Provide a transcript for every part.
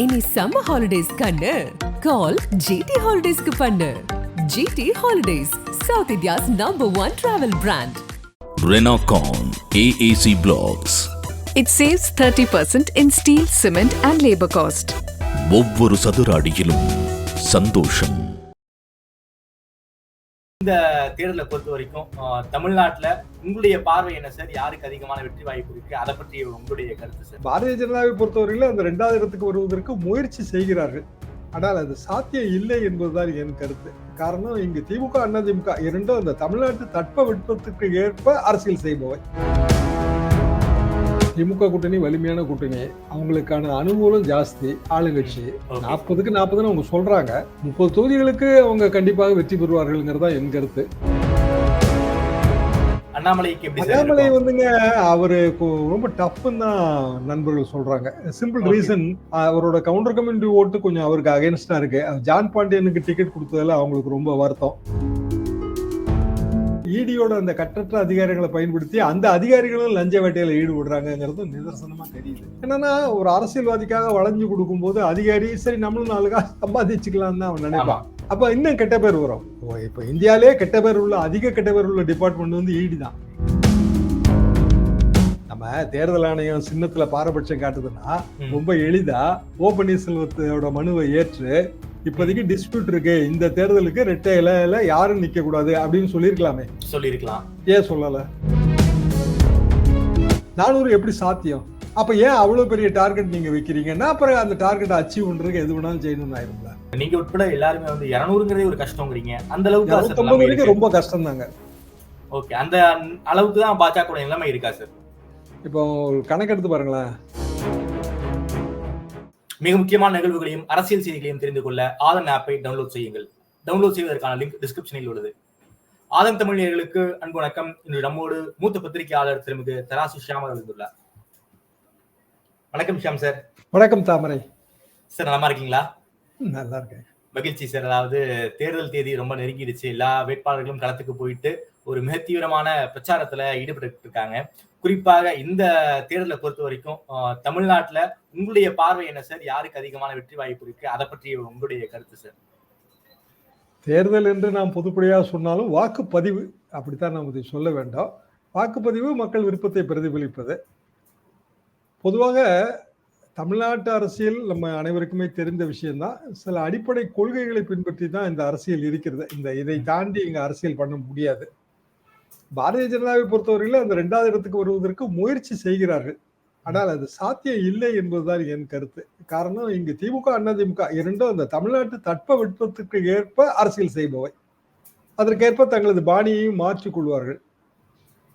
இனி summer holidays கண்ணு. Call GT ஹாலிடேஸ்க்கு பண்ணு. GD Holidays South India's number one travel brand Renocon AAC Blocks. It saves 30% in steel, cement, and labor cost. ஒவ்வொரு சதுர அடியிலும் சந்தோஷம். இந்த தேர்தலை பொறுத்த வரைக்கும் தமிழ்நாட்டில் உங்களுடைய பார்வை என்ன சார் யாருக்கு அதிகமான வெற்றி வாய்ப்பு இருக்கு? அதை பற்றி உங்களுடைய கருத்து சார் பாரதிய ஜனதாவை பொறுத்தவரையில் அந்த ரெண்டாவது இடத்துக்கு வருவதற்கு முயற்சி செய்கிறார்கள். ஆனால் அது சாத்தியம் இல்லை என்பதுதான் என் கருத்து. காரணம் இங்கு திமுக அண்ணா திமுக இரண்டும் அந்த தமிழ்நாட்டு தட்ப வெட்பத்துக்கு ஏற்ப அரசியல் செய்பவை. திமுக கூட்டணி வலிமையான கூட்டணி. அவங்களுக்கான அனுகூலம் ஜாஸ்தி ஆளுங்கட்சி. நாற்பதுக்கு நாற்பதுன்னு அவங்க சொல்றாங்க. முப்பது தொகுதிகளுக்கு அவங்க கண்டிப்பாக வெற்றி பெறுவார்கள்ங்கிறதா என் கருத்து. அண்ணாமலை? வந்துங்க அவரு ரொம்ப டஃப்னு தான் நண்பர்கள் சொல்றாங்க. சிம்பிள். ரீசன் அவரோட கவுண்டர் கம்யூனிட்டி ஓட்டு கொஞ்சம் அவருக்கு அகைன்ஸ்டா இருக்கு. ஜான் பாண்டியனுக்கு டிக்கெட் கொடுத்ததுல அவங்களுக்கு ரொம்ப வருத்தம். ஈடியோட அந்த கட்டற்ற அதிகாரிகளை பயன்படுத்தி அந்த அதிகாரிகளும் லஞ்ச வேட்டையில ஈடுபடுறாங்கிறது நிதர்சனமா தெரியுது. என்னன்னா ஒரு அரசியல்வாதிக்காக வளைஞ்சு கொடுக்கும்போது அதிகாரி சரி நம்மளும் நாலு காசு சம்பாதிச்சுக்கலாம் தான் அவன் நினைப்பான். அப்ப இன்னும் கெட்ட பேர் வரும். இப்ப இந்தியாலே கெட்ட பேர் உள்ள அதிக கெட்ட பேர் உள்ள டிபார்ட்மெண்ட் வந்து ஈடி தான். நம்ம தேர்தல் ஆணையம் சின்னத்துல பாரபட்சம் காட்டுதுன்னா. ரொம்ப எளிதா ஓ பன்னீர்செல்வத்தோட மனுவை ஏற்று இப்போதைக்கு டிஸ்பியூட் இருக்கு. இந்த தேர்தலுக்கு ரெட்டை இலையில யாரும் நிக்க கூடாது அப்படின்னு சொல்லியிருக்கலாமே. சொல்லியிருக்கலாம். ஏன் சொல்லல? நானூறு எப்படி சாத்தியம்? அப்ப ஏன் அவ்வளவு பெரிய டார்கெட் நீங்க வைக்கிறீங்கன்னா அப்புறம் அந்த டார்கெட்டை அச்சீவ் பண்றதுக்கு எது வேணாலும் செய்யணும்னு ஆயிரும்ல. நீங்க உட்பட எல்லாருமே வந்து இருநூறுங்கிறதே ஒரு கஷ்டங்கிறீங்க. அந்த அளவுக்கு. ரொம்ப கஷ்டம் தாங்க ஓகே அந்த அளவுக்கு தான் பாஜக நிலைமை இருக்கா சார் இப்போ ஒரு கணக்கெடுத்து பாருங்களேன். மிக முக்கியமான நிகழ்வுகளையும் அரசியல் செய்திகளையும் தெரிந்து கொள்ள ஆதன் ஆப்பை டவுன்லோட் செய்யுங்கள். டவுன்லோட் செய்வதற்கான லிங்க் டிஸ்கிரிப்ஷனில் உள்ளது. ஆதன் தமிழர்களுக்கு அன்பு வணக்கம். இன்று நம்மோடு மூத்த பத்திரிகையாளர் திருமிகு தராசு ஷியாமல் வந்துள்ளார். வணக்கம் ஷியாம் சார் வணக்கம் தாமரை. சார் நலமா இருக்கீங்களா? நல்லா இருக்கேன். மகிழ்ச்சி சார் அதாவது தேர்தல் தேதி ரொம்ப நெருங்கிடுச்சு. எல்லா வேட்பாளர்களும் களத்துக்கு போயிட்டு ஒரு மிக தீவிரமான பிரச்சாரத்துல ஈடுபட்டு இருக்காங்க குறிப்பாக இந்த தேர்தலை பொறுத்த வரைக்கும் தமிழ்நாட்டுல உங்களுடைய பார்வை என்ன சார்? யாருக்கு அதிகமான வெற்றி வாய்ப்பு இருக்கு? அதை பற்றி உங்களுடைய கருத்து சார். தேர்தல் என்று நாம் பொதுப்படையாக சொன்னாலும் வாக்குப்பதிவு அப்படித்தான் நாம் இதை சொல்ல வேண்டாம். வாக்குப்பதிவு மக்கள் விருப்பத்தை பிரதிபலிப்பது. பொதுவாக தமிழ்நாட்டு அரசியல் நம்ம அனைவருக்குமே தெரிந்த விஷயம்தான். சில அடிப்படை கொள்கைகளை பின்பற்றி தான் இந்த அரசியல் இருக்கிறது. இந்த இதை தாண்டி இங்கே அரசியல் பண்ண முடியாது. பாரதிய ஜனதாவை பொறுத்தவரையில் அந்த ரெண்டாவது இடத்துக்கு வருவதற்கு முயற்சி செய்கிறார்கள். ஆனால் அது சாத்தியம் இல்லை என்பதுதான் என் கருத்து. காரணம் இங்கு திமுக அதிமுக இரண்டும் அந்த தமிழ்நாட்டு தட்ப வெட்பத்துக்கு ஏற்ப அரசியல் செய்பவை. அதற்கேற்ப தங்களது பாணியையும் மாற்றிக் கொள்வார்கள்.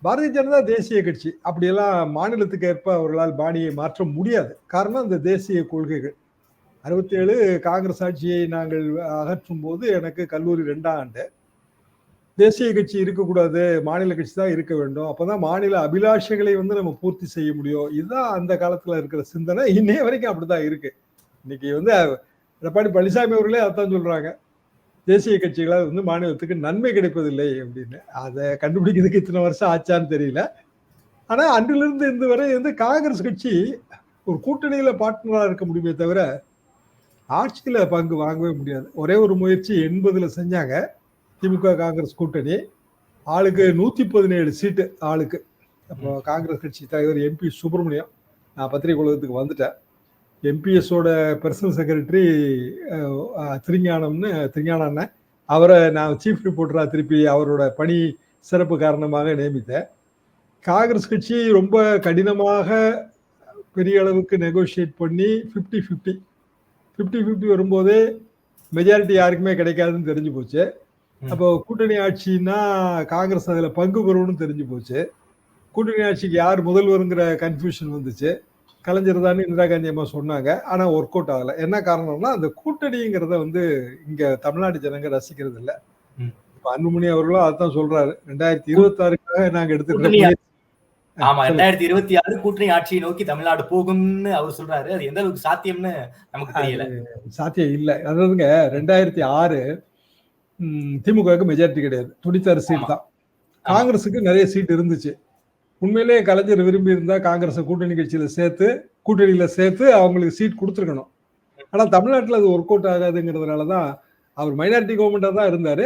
பாரதிய ஜனதா தேசிய கட்சி. அப்படியெல்லாம் மாநிலத்துக்கு ஏற்ப அவர்களால் பாணியை மாற்ற முடியாது. காரணம் அந்த தேசிய கொள்கைகள். அறுபத்தேழு காங்கிரஸ் ஆட்சியை நாங்கள் அகற்றும் போது எனக்கு கல்லூரி ரெண்டாம் ஆண்டு. தேசிய கட்சி இருக்கக்கூடாது மாநில கட்சி தான் இருக்க வேண்டும். அப்பதான் மாநில அபிலாஷைகளை வந்து நம்ம பூர்த்தி செய்ய முடியும். இதுதான் அந்த காலத்துல இருக்கிற சிந்தனை. இன்னைய வரைக்கும் அப்படிதான் இருக்கு. இன்னைக்கு வந்து எடப்பாடி பழனிசாமி அவர்களே அதான் சொல்றாங்க. தேசிய கட்சிகளால் வந்து மாநிலத்துக்கு நன்மை கிடைப்பதில்லை அப்படின்னு. அதை கண்டுபிடிக்கிறதுக்கு இத்தனை வருஷம் ஆச்சான்னு தெரியல. ஆனா அன்றிலிருந்து இந்த வரை வந்து காங்கிரஸ் கட்சி ஒரு கூட்டணியில பார்ட்னரா இருக்க முடியுமே தவிர ஆட்சியில பங்கு வாங்கவே முடியாது. ஒரே ஒரு முயற்சி எண்பதுல செஞ்சாங்க. திமுக காங்கிரஸ் கூட்டணி. ஆளுக்கு நூத்தி பதினேழு சீட்டு ஆளுக்கு. அப்போ காங்கிரஸ் கட்சி தலைவர் எம்பி சுப்பிரமணியம். நான் பத்திரிகை உலகத்துக்கு வந்துட்டேன். எம்பிஎஸோட பர்சனல் செக்ரட்டரி திருஞானம்னு திருஞான அண்ணன். அவரை நான் சீஃப் ரிப்போர்ட்டராக திருப்பி அவரோட பணி சிறப்பு காரணமாக நியமித்தேன். காங்கிரஸ் கட்சி ரொம்ப கடினமாக பெரிய அளவுக்கு நெகோஷியேட் பண்ணி ஃபிஃப்டி ஃபிஃப்டி ஃபிஃப்டி ஃபிஃப்டி வரும்போதே மெஜாரிட்டி யாருக்குமே கிடைக்காதுன்னு தெரிஞ்சு போச்சு. அப்போ கூட்டணி ஆட்சின்னா காங்கிரஸ் அதில் பங்கு பெறும்னு தெரிஞ்சு போச்சு. கூட்டணி ஆட்சிக்கு யார் முதல்வருங்கிற கன்ஃபியூஷன் வந்துச்சு. கலைஞர் தான் இந்திரா காந்தி அம்மா சொன்னாங்க. ஆனால் ஒர்க் அவுட் ஆகலை. என்ன காரணம்னா அந்த கூட்டணிங்கிறத வந்து இங்கே தமிழ்நாடு ஜனங்க ரசிக்கிறது இல்லை. இப்போ அன்புமணி அவர்களும் அதான் சொல்றாரு. ரெண்டாயிரத்தி இருபத்தாறுக்காக நாங்கள் கூட்டணி எடுத்துக்கிற ஆமா ரெண்டாயிரத்தி இருபத்தி ஆறு கூட்டணி ஆட்சியை நோக்கி தமிழ்நாடு போகும்னு அவர் சொல்றாரு. அது எந்த அளவுக்கு சாத்தியம்னு நமக்கு தெரியல. சாத்தியம் இல்லை. அதாவதுங்க ரெண்டாயிரத்தி ஆறு திமுகவுக்கு மெஜாரிட்டி கிடையாது. தொண்ணூத்தாறு சீட். தான். காங்கிரஸுக்கு நிறைய சீட் இருந்துச்சு. உண்மையிலேயே கலைஞர் விரும்பி இருந்தா காங்கிரஸை கூட்டணி கட்சியில சேர்த்து கூட்டணியில சேர்த்து அவங்களுக்கு சீட் கொடுத்துருக்கணும். ஆனா தமிழ்நாட்டுல அது ஒர்க் அவுட் ஆகாதுங்கிறதுனால தான் அவர் மைனாரிட்டி கவர்மெண்டா தான் இருந்தாரு.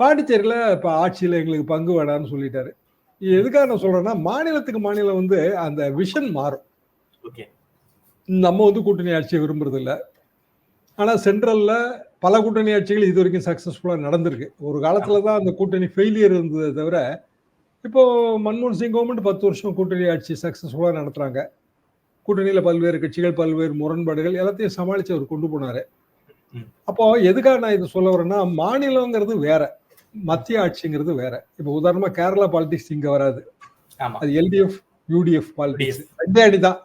பாண்டிச்சேரியில இப்ப ஆட்சியில எங்களுக்கு பங்கு வேணாம்னு சொல்லிட்டாரு. எதுக்காக நான் சொல்றேன்னா மாநிலத்துக்கு மாநிலம் வந்து அந்த விஷன் மாறும். ஓகே. நம்ம வந்து கூட்டணி ஆட்சியை விரும்புறது இல்ல ஆனா சென்ட்ரல்ல பல கூட்டணி ஆட்சிகள் இது வரைக்கும் சக்சஸ்ஃபுல்லா நடந்திருக்கு. ஒரு காலத்துல தான் அந்த கூட்டணி ஃபெயிலியர் இருந்ததை தவிர இப்போ மன்மோகன் சிங் கவர்மெண்ட் பத்து வருஷம் கூட்டணி ஆட்சி சக்சஸ்ஃபுல்லா நடத்துறாங்க. கூட்டணியில பல்வேறு கட்சிகள் பல்வேறு முரண்பாடுகள் எல்லாத்தையும் சமாளிச்சு அவர் கொண்டு போனாரு. அப்போ எதுக்காக நான் இது சொல்ல வரேன்னா மாநிலங்கிறது வேற மத்திய ஆட்சிங்கிறது வேற. இப்போ உதாரணமா கேரளா பாலிடிக்ஸ் இங்க வராது. அது எல்டிஎஃப் யூடிஎஃப் பாலிடிக்ஸ் ரெண்டே அணி தான்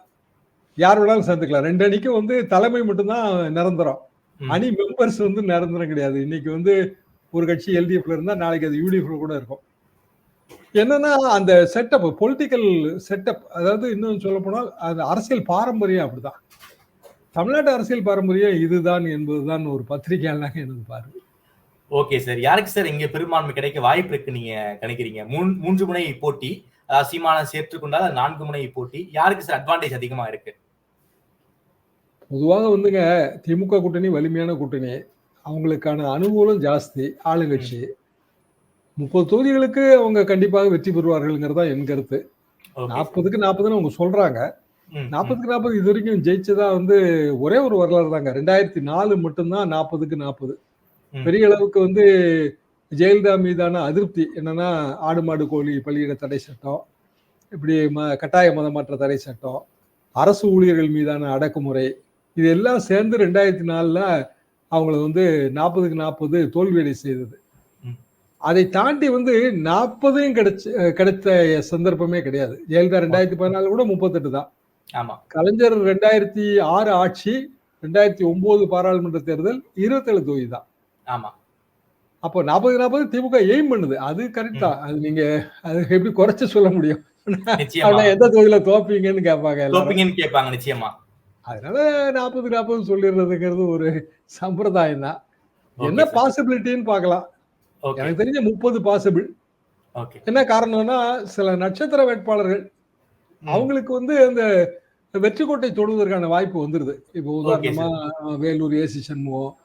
யார் வேணாலும் சேர்ந்துக்கலாம். ரெண்டு அணிக்கும் வந்து தலைமை மட்டும்தான் நிரந்தரம். அணி மெம்பர்ஸ் வந்து நிரந்தரம் கிடையாது. இன்னைக்கு வந்து ஒரு கட்சி எல்டிஎஃப்ல இருந்தா நாளைக்கு அது யூடிஎஃப்ல கூட இருக்கும். என்னன்னா அந்த செட்டப் பொலிட்டிக்கல் செட்டப் அதாவது இன்னும் சொல்ல போனால் அந்த அரசியல் பாரம்பரியம் அப்படிதான். தமிழ்நாட்டு அரசியல் பாரம்பரியம் இதுதான் என்பதுதான் ஒரு பத்திரிகையாளனாக எனது பார்வை. Okay sir. யாருக்கு சார் இங்க பெரும்பான்மை கிடைக்க வாய்ப்பு இருக்கு நீங்க கணிக்கிறீங்க மூன்- மூன்று முனை போட்டி சீமானம் சேர்த்துக்கொண்டால் நான்கு முனை போட்டி. யாருக்கு சார் அட்வான்டேஜ் அதிகமா இருக்கு? பொதுவாக வந்துங்க திமுக கூட்டணி வலிமையான கூட்டணி. அவங்களுக்கான அனுகூலம் ஜாஸ்தி ஆளுங்கட்சி. முப்பது தொகுதிகளுக்கு அவங்க கண்டிப்பாக வெற்றி பெறுவார்கள்ங்கிறது தான் என் கருத்து. நாற்பதுக்கு நாற்பதுன்னு அவங்க சொல்றாங்க. நாற்பதுக்கு நாற்பது இது வரைக்கும் ஜெயிச்சதா வந்து ஒரே ஒரு வரலாறு தாங்க. ரெண்டாயிரத்தி நாலு மட்டும்தான் நாற்பதுக்கு நாற்பது. பெரிய அளவுக்கு வந்து ஜெயலலிதா மீதான அதிருப்தி என்னன்னா ஆடு மாடு கோழி பள்ளியிட தடை சட்டம் இப்படி ம கட்டாய மதமாற்ற தடை சட்டம் அரசு ஊழியர்கள் மீதான அடக்குமுறை இது எல்லாம் சேர்ந்து ரெண்டாயிரத்தி நாலுல அவங்கள வந்து நாற்பதுக்கு நாற்பது தோல்வியடை செய்தது. அதை தாண்டி வந்து நாற்பதையும் கிடைச்ச கிடைத்த சந்தர்ப்பமே கிடையாது. ஜெயலலிதா ரெண்டாயிரத்தி பதினாலு கூட முப்பத்தெட்டு தான். ஆமா. கலைஞர் ரெண்டாயிரத்தி ஆறு ஆட்சி ரெண்டாயிரத்தி ஒன்பது பாராளுமன்ற தேர்தல் இருபத்தேழு தொகுதி தான். ஆமா. அப்போ நாற்பது நாற்பது திமுக எய்ம் பண்ணுது. அது கரெக்ட் அது நீங்க அது எப்படி குறைச்சு சொல்ல முடியும்? ஆனா எந்த தொகுதியில தோப்பீங்கன்னு கேட்பாங்க தோப்பீங்கன்னு கேட்பாங்க நிச்சயமா. அதனால நாற்பது நாற்பது சொல்லிடுறதுங்கிறது ஒரு சம்பிரதாயம் தான் என்ன. பாசிபிலிட்டின்னு பார்க்கலாம். எனக்கு தெரிஞ்ச முப்பது பாசிபிள் என்ன காரணம்னா சில நட்சத்திர வேட்பாளர்கள் அவங்களுக்கு வந்து அந்த வெற்றி கோட்டை தொடுவதற்கான வாய்ப்பு வந்துருது. இப்போ உதாரணமா வேலூர் ஏசி சண்முகம்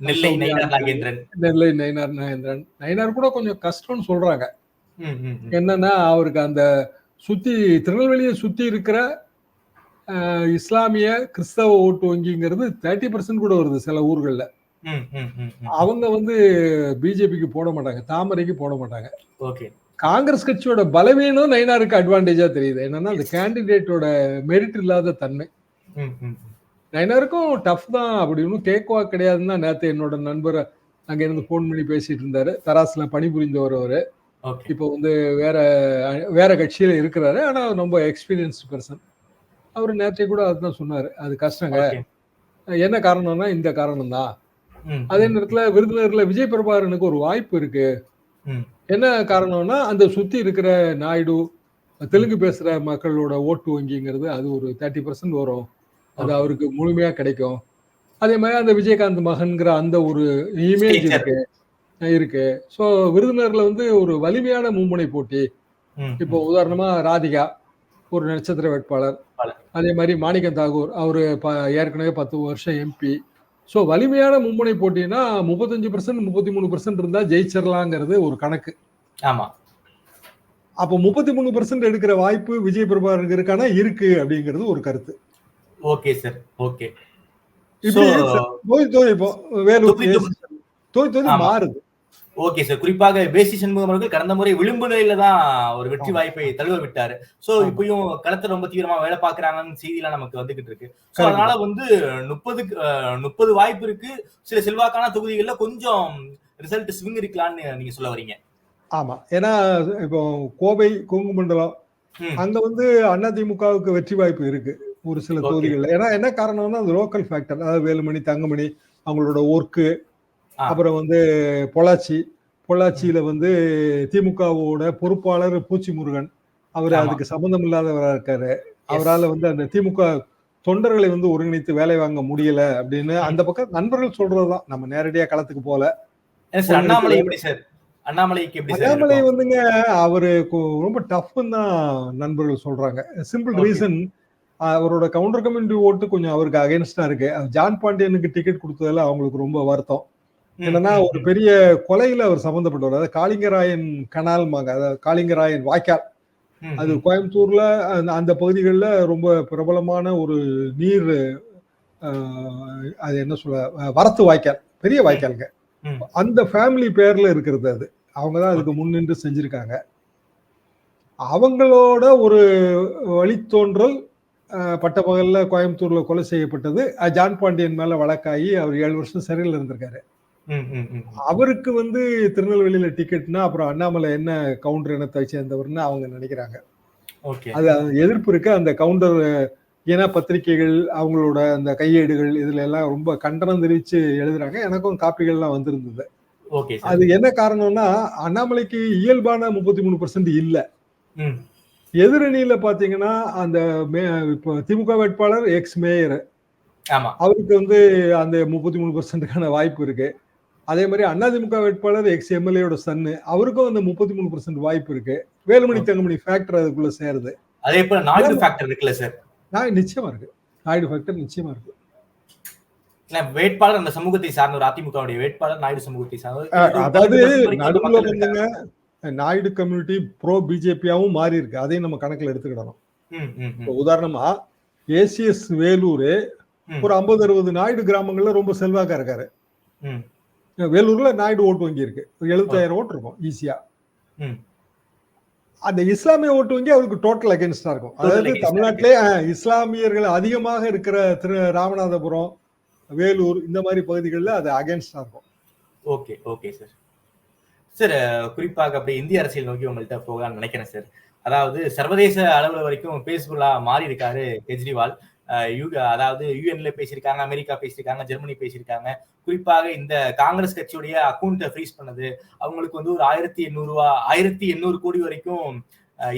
நெல்லை நயினார் நாகேந்திரன். நயினார் கூட கொஞ்சம் கஷ்டம்னு சொல்றாங்க. என்னன்னா அவருக்கு அந்த சுத்தி திருநெல்வேலியை சுத்தி இருக்கிற இஸ்லாமிய கிறிஸ்தவ ஓட்டு வங்கிங்கிறது தேர்ட்டி பர்சன்ட் கூட வருது சில ஊர்கள்ல. அவங்க வந்து பிஜேபிக்கு போட மாட்டாங்க. தாமரைக்கு போட மாட்டாங்க. ஓகே. காங்கிரஸ் கட்சியோட பலவீனம் நயினாருக்கு அட்வான்டேஜா தெரியுது. என்னன்னா அந்த கேண்டிடேட்டோட மெரிட் இல்லாத தன்மை. ம், ம், ம். நயினாருக்கும் டஃப் தான் அப்படி. ஒன்றும் கேக்குவா கிடையாதுன்னு தான் நேத்து என்னோட நண்பர் அங்க இருந்து ஃபோன் பண்ணி பேசிட்டு இருந்தாரு. தராசுல பணிபுரிந்தவர் அவரு. இப்போ வந்து வேற வேற கட்சியில இருக்கிறாரு. ஆனா ரொம்ப எக்ஸ்பீரியன்ஸ் பர்சன் அவர் நேற்றைய கூட அதுதான் சொன்னாரு. அது கஷ்டங்க. என்ன காரணம்னா இந்த காரணம் தான் அதே நேரத்துல விருதுநகர்ல விஜய் பிரபாகரனுக்கு ஒரு வாய்ப்பு இருக்கு. என்ன காரணம்னா அந்த சுத்தி இருக்கிற நாயுடு தெலுங்கு பேசுற மக்களோட ஓட்டு வங்கிங்கிறது அது ஒரு தேர்ட்டி பர்சன்ட் வரும். அது. அவருக்கு முழுமையா கிடைக்கும். அதே மாதிரி அந்த விஜயகாந்த் மகன்கிற அந்த ஒரு இமேஜ். இருக்கு. இருக்கு. ஸோ விருதுநகர்ல வந்து ஒரு வலிமையான மும்முனை போட்டி. இப்போ உதாரணமா ராதிகா. ஒரு நட்சத்திர வேட்பாளர். அதே மாதிரி மாணிக்கம் தாகூர் அவரு ஏற்கனவே பத்து வருஷம் எம்பி ஸோ வலிமையான மும்முனை போட்டினா முப்பத்தஞ்சு பர்சன்ட் முப்பத்தி மூணு பர்சன்ட் இருந்தா ஜெயிச்சிடலாங்கிறது ஒரு கணக்கு. ஆமா. அப்போ முப்பத்தி மூணு பர்சன்ட் எடுக்கிற வாய்ப்பு விஜய் பிரபாகருக்கு இருக்கானா இருக்கு அப்படிங்கிறது ஒரு கருத்து. Okay sir okay. So, தொகுதி தொகுதி இப்போ வேலூர் தொகுதி ஆமா. மாறுது. ஓகே சார் குறிப்பாக பேசி சண்முகம் அவர்கள் கடந்த முறை விளிம்பு நிலையில தான் ஒரு வெற்றி. வாய்ப்பை தழுவ விட்டாரு சோ. இப்பயும் களத்துல ரொம்ப தீவிரமா வேலை பாக்குறாங்கன்னு செய்திலாம் நமக்கு வந்துகிட்டு இருக்கு சோ. அதனால வந்து முப்பது முப்பது வாய்ப்பு இருக்கு சில செல்வாக்கான தொகுதிகள்ல கொஞ்சம் ரிசல்ட் ஸ்விங் இருக்கலாம்னு நீங்க சொல்ல வரீங்க ஆமா ஏன்னா இப்போ கோவை கொங்கு மண்டலம். அங்க வந்து அதிமுகவுக்கு வெற்றி வாய்ப்பு இருக்கு ஒரு சில. தொகுதிகள்ல ஏன்னா என்ன காரணம்னா அது லோக்கல் ஃபேக்டர் அதாவது வேலுமணி தங்கமணி அவங்களோட ஒர்க்கு. அப்புறம் வந்து பொள்ளாச்சி. பொள்ளாச்சியில வந்து திமுகவோட பொறுப்பாளர் பூச்சி முருகன் அவர். அதுக்கு சம்பந்தம் இல்லாதவரா இருக்காரு அவரால வந்து அந்த திமுக தொண்டர்களை வந்து ஒருங்கிணைத்து வேலை வாங்க முடியல அப்படின்னு அந்த பக்கம் நண்பர்கள் சொல்றதுதான் நம்ம நேரடியா களத்துக்கு போல. அண்ணாமலை எப்படி சார்? வந்துங்க அவரு ரொம்ப டஃப்னு தான் நண்பர்கள் சொல்றாங்க. சிம்பிள். ரீசன் அவரோட கவுண்டர் கம்யூனிட்டி ஓட்டு கொஞ்சம் அவருக்கு அகைன்ஸ்டா இருக்கு. ஜான் பாண்டியனுக்கு டிக்கெட் கொடுத்ததுல அவங்களுக்கு ரொம்ப வருத்தம். என்னன்னா ஒரு பெரிய கொலையில அவர் சம்பந்தப்பட்டவர். அதாவது காளிங்கராயன் கனால் மாங்க அதாவது காளிங்கராயன் வாய்க்கால். அது. கோயம்புத்தூர்ல அந்த அந்த பகுதிகளில் ரொம்ப பிரபலமான ஒரு நீர் அது என்ன சொல்ல வரத்து வாய்க்கால் பெரிய வாய்க்காலுங்க. அந்த ஃபேமிலி பேர்ல இருக்கிறது அது. அவங்க தான் அதுக்கு முன்னின்று செஞ்சிருக்காங்க. அவங்களோட ஒரு வழித்தோன்றல் பட்டப்பகல்ல கோயம்புத்தூர்ல கொலை செய்யப்பட்டது. ஜான் பாண்டியன் மேல வழக்காகி அவர் ஏழு வருஷம் சிறையில் இருந்திருக்காரு. அவருக்கு வந்து திருநெல்வேலியில டிக்கெட்னா அப்புறம் அண்ணாமலை என்ன கவுண்டர் இனத்தை சேர்ந்தவர்னு அவங்க நினைக்கிறாங்க. ஓகே. அது எதிர்ப்பு இருக்கு. அந்த கவுண்டர் இன பத்திரிகைகள் அவங்களோட அந்த கையேடுகள் இதுல எல்லாம் ரொம்ப கண்டனம் தெரிவிச்சு எழுதுறாங்க. எனக்கும் காப்பிகள்லாம் வந்திருந்தது. அது என்ன காரணம்னா அண்ணாமலைக்கு இயல்பான முப்பத்தி மூணு பர்சன்ட் இல்ல. எதிரணியில பாத்தீங்கன்னா அந்த இப்போ திமுக வேட்பாளர் எக்ஸ் மேயர் அவருக்கு வந்து அந்த முப்பத்தி மூணு பர்சன்ட்டுக்கான வாய்ப்பு இருக்கு. அதே மாதிரி அதிமுக வேட்பாளர் எக்ஸ் எம்எல்ஏயோட சன்னு அவருக்கும் அந்த முப்பத்தி மூணு பர்சன்ட் வாய்ப்பு இருக்கு. வேலுமணி தங்கமணி ஃபேக்டர் அதுக்குள்ள சேருது. அதே போல நாயுடு ஃபேக்டர் இருக்குல்ல சார் நான் நிச்சயமா இருக்கு. நாயுடு ஃபேக்டர் நிச்சயமா இருக்கு. வேட்பாளர் அந்த சமூகத்தை சார்ந்த ஒரு அதிமுகவுடைய வேட்பாளர் நாயுடு சமூகத்தை சார்ந்தவர் அதாவது 12% வரைக்கும் நடுவுல. வந்துங்க நாயுடு கம்யூனிட்டி ப்ரோ பிஜேபியாவும் மாறி இருக்கு. அதையும் நம்ம கணக்குல எடுத்துக்கிடணும். உதாரணமா ஏசிஎஸ் வேலூர். ஒரு ஐம்பது அறுபது நாயுடு கிராமங்கள்ல ரொம்ப செல்வாக்கா இருக்காரு. வேலூர்ல நாயுடு ஓட்டு வங்கி இருக்கு ஒரு எழுபத்தாயிரம் ஓட்டு இருக்கும் ஈஸியா. அந்த இஸ்லாமிய ஓட்டு வங்கி அவருக்கு டோட்டல் அகேன்ஸ்டா இருக்கும். அதாவது தமிழ்நாட்டிலே இஸ்லாமியர்கள் அதிகமாக இருக்கிற திரு ராமநாதபுரம் வேலூர் இந்த மாதிரி பகுதிகளில் அது அகேன்ஸ்டா இருக்கும். ஓகே ஓகே சார் சார் குறிப்பாக அப்படி இந்திய அரசியல் நோக்கி உங்கள்கிட்ட போகலாம்னு நினைக்கிறேன் சார் அதாவது சர்வதேச அளவுல வரைக்கும் பேஸ்புல்லா மாறி இருக்காரு கெஜ்ரிவால். அதாவது யூஎன்ல பேசியிருக்காங்க அமெரிக்கா பேசியிருக்காங்க ஜெர்மனி பேசியிருக்காங்க. குறிப்பாக இந்த காங்கிரஸ் கட்சியுடைய அக்கௌண்ட்டை ஃப்ரீஸ் பண்ணது. அவங்களுக்கு வந்து ஒரு ஆயிரத்தி எண்ணூறு ரூபா ஆயிரத்தி எண்ணூறு கோடி வரைக்கும்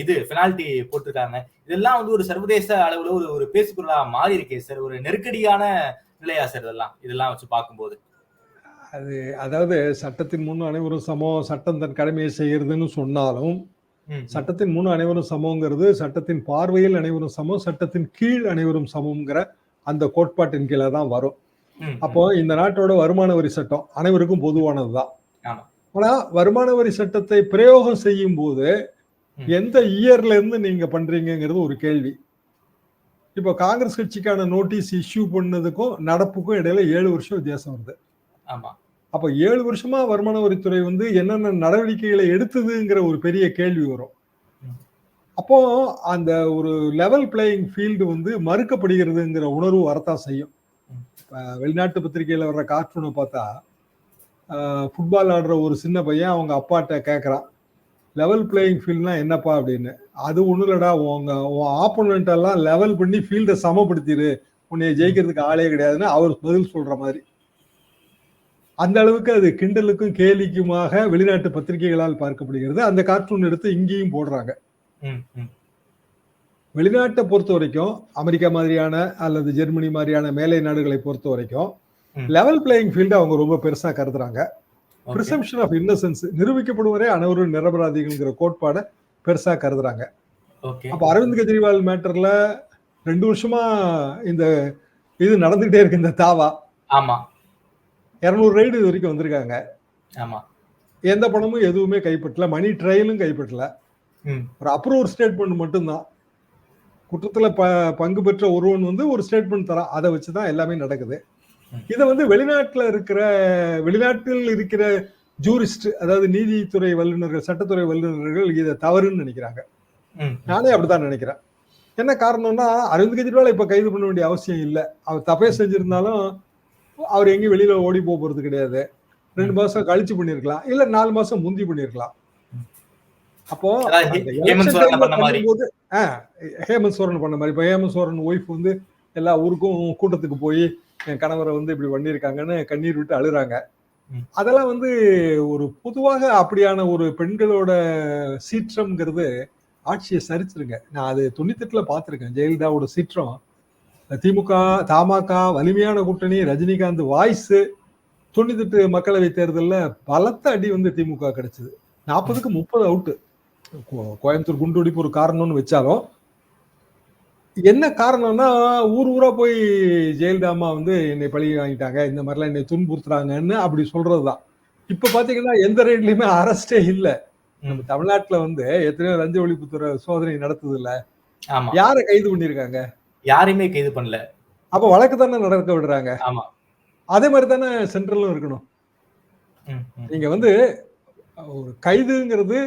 இது பெனால்டி போட்டிருக்காங்க. இதெல்லாம் வந்து ஒரு சர்வதேச அளவுல ஒரு ஒரு பேசுபொருளா மாறி இருக்கே சார். ஒரு நெருக்கடியான நிலையா சார் இதெல்லாம் இதெல்லாம் வச்சு பார்க்கும்போது. அது அதாவது சட்டத்தின் முன் அனைவரும் சமம் சட்டம் தன் கடமையை செய்யறதுன்னு சொன்னாலும் சட்டத்தின் முன் அனைவரும் சமங்கிறது சட்டத்தின் பார்வையில் அனைவரும் சமம் சட்டத்தின் கீழ் அனைவரும் சமம்ங்கிற அந்த கோட்பாட்டின் கீழே தான் வரும். அப்போ இந்த நாட்டோட வருமான வரி சட்டம் அனைவருக்கும் பொதுவானதுதான் ஆமா. ஆனா வருமான வரி சட்டத்தை பிரயோகம் செய்யும் போது. எந்த இயர்ல இருந்து நீங்க பண்றீங்கங்கிறது ஒரு கேள்வி இப்போ காங்கிரஸ் கட்சிக்கான நோட்டீஸ் இஷ்யூ பண்ணதுக்கும் நடப்புக்கும் இடையில ஏழு வருஷம் வித்தியாசம் வருது ஆமா அப்போ ஏழு வருஷமா வருமான வரித்துறை வந்து என்னென்ன நடவடிக்கைகளை எடுத்ததுங்கிற ஒரு பெரிய கேள்வி வரும். அப்போ அந்த ஒரு லெவல் பிளேயிங் ஃபீல்டு வந்து மறுக்கப்படுகிறதுங்கிற உணர்வு வரத்தான் செய்யும். வெளிநாட்டு பத்திரிகையில வர்ற கார்ட்டூனை பார்த்தா ஃபுட்பால் ஆடுற ஒரு சின்ன பையன் அவங்க அப்பாட்ட கேட்குறான் லெவல் பிளேயிங் ஃபீல்ட்னா என்னப்பா அப்படின்னு. அது ஒன்றும் இல்லடா உங்க உன் ஆப்போனண்ட் எல்லாம் லெவல் பண்ணி ஃபீல்டை சமப்படுத்திடு உன்னை ஜெயிக்கிறதுக்கு ஆளே கிடையாதுன்னு அவர் பதில் சொல்ற மாதிரி. அந்த அளவுக்கு அது கிண்டலுக்கும் கேலிக்குமாக வெளிநாட்டு பத்திரிகைகளால் பார்க்கப்படுகிறது. அந்த கார்ட்டூன் எடுத்து இங்கேயும் போடுறாங்க. வெளிநாட்டை பொறுத்த வரைக்கும் அமெரிக்கா மாதிரியான அல்லது ஜெர்மனி மாதிரியான மேலை நாடுகளை பொறுத்த வரைக்கும். லெவல் பிளேயிங் ஃபீல்டு அவங்க ரொம்ப பெருசா கருதுறாங்க. பிரிசம்ஷன் ஆஃப் இன்னசென்ஸ் நிரூபிக்கப்படுவரே அனைவரும் நிரபராதிகள்ங்கிற கோட்பாடை பெருசா கருதுறாங்க. அப்ப அரவிந்த் கெஜ்ரிவால் மேட்டர்ல ரெண்டு வருஷமா இந்த இது நடந்துகிட்டே இருக்கு இந்த தாவா. ஆமா. இருநூறு ரைடு இது வரைக்கும் வந்திருக்காங்க. ஆமா. எந்த பணமும் எதுவுமே கைப்பற்றல. மணி ட்ரையலும் கைப்பற்றல. ஒரு அப்ரூவர் ஸ்டேட்மெண்ட் மட்டும்தான். குற்றத்துல ப பங்கு பெற்ற ஒருவன் வந்து ஒரு ஸ்டேட்மெண்ட் தரான் அதை வச்சுதான் எல்லாமே நடக்குது. இதை வந்து வெளிநாட்டுல இருக்கிற வெளிநாட்டில் இருக்கிற ஜூரிஸ்ட் அதாவது நீதித்துறை வல்லுநர்கள் சட்டத்துறை வல்லுநர்கள் இதை தவறுன்னு நினைக்கிறாங்க. நானே அப்படித்தான் நினைக்கிறேன். என்ன காரணம்னா அரவிந்த் கெஜ்ரிவால் இப்ப கைது பண்ண வேண்டிய அவசியம் இல்லை. அவர் தப்பே செஞ்சிருந்தாலும் அவர் எங்கேயும் வெளியில ஓடி போக போறது கிடையாது. ரெண்டு மாசம் கழிச்சு பண்ணிருக்கலாம். இல்ல நாலு மாசம் முந்தி பண்ணிருக்கலாம். அப்போ. பண்ணும்போது, ஆ, ஹேமந்த் சோரன் பண்ண மாதிரி. இப்ப ஹேமந்த் சோரன் ஒய்ஃப் வந்து எல்லா ஊருக்கும் கூட்டத்துக்கு போய் என் கணவரை வந்து இப்படி பண்ணியிருக்காங்கன்னு கண்ணீர் விட்டு அழுறாங்க. அதெல்லாம் வந்து ஒரு பொதுவாக அப்படியான ஒரு பெண்களோட சீற்றம்ங்கிறது ஆட்சியை சரிச்சிருங்க. நான் அது தொண்ணூத்தெட்டுல பார்த்திருக்கேன். ஜெயலலிதாவோட சீற்றம். திமுக தமாக வலிமையான கூட்டணி ரஜினிகாந்த் வாய்ஸ் தொண்ணூத்தெட்டு மக்களவை தேர்தல்ல பலத்த அடி வந்து திமுக கிடைச்சது. நாற்பதுக்கு முப்பது அவுட்டு. கோயம்புத்தூர் குண்டுவெடிப்பு ஒரு காரணம்னு வச்சாலும் என்ன காரணம்னா ஊர் ஊரா போய் ஜெயலலிதா அம்மா வந்து என்னை பழி வாங்கிட்டாங்க இந்த மாதிரிலாம் என்னை துன்புறுத்துறாங்கன்னு அப்படி சொல்றதுதான். இப்ப பாத்தீங்கன்னா எந்த ரேட்லயுமே அரஸ்டே இல்ல. நம்ம தமிழ்நாட்டுல வந்து எத்தனையோ லஞ்ச ஒழிப்புத்துறை சோதனை நடத்துது இல்ல யாரை கைது பண்ணிருக்காங்க யாரையுமே கைது பண்ணல. அப்ப வழக்கு தானே நடக்க விடுறாங்க. ஆமா. அதே மாதிரி தானே சென்ட்ரலும் இருக்கணும். நீங்க வந்து ஒரு கைதுங்கிறது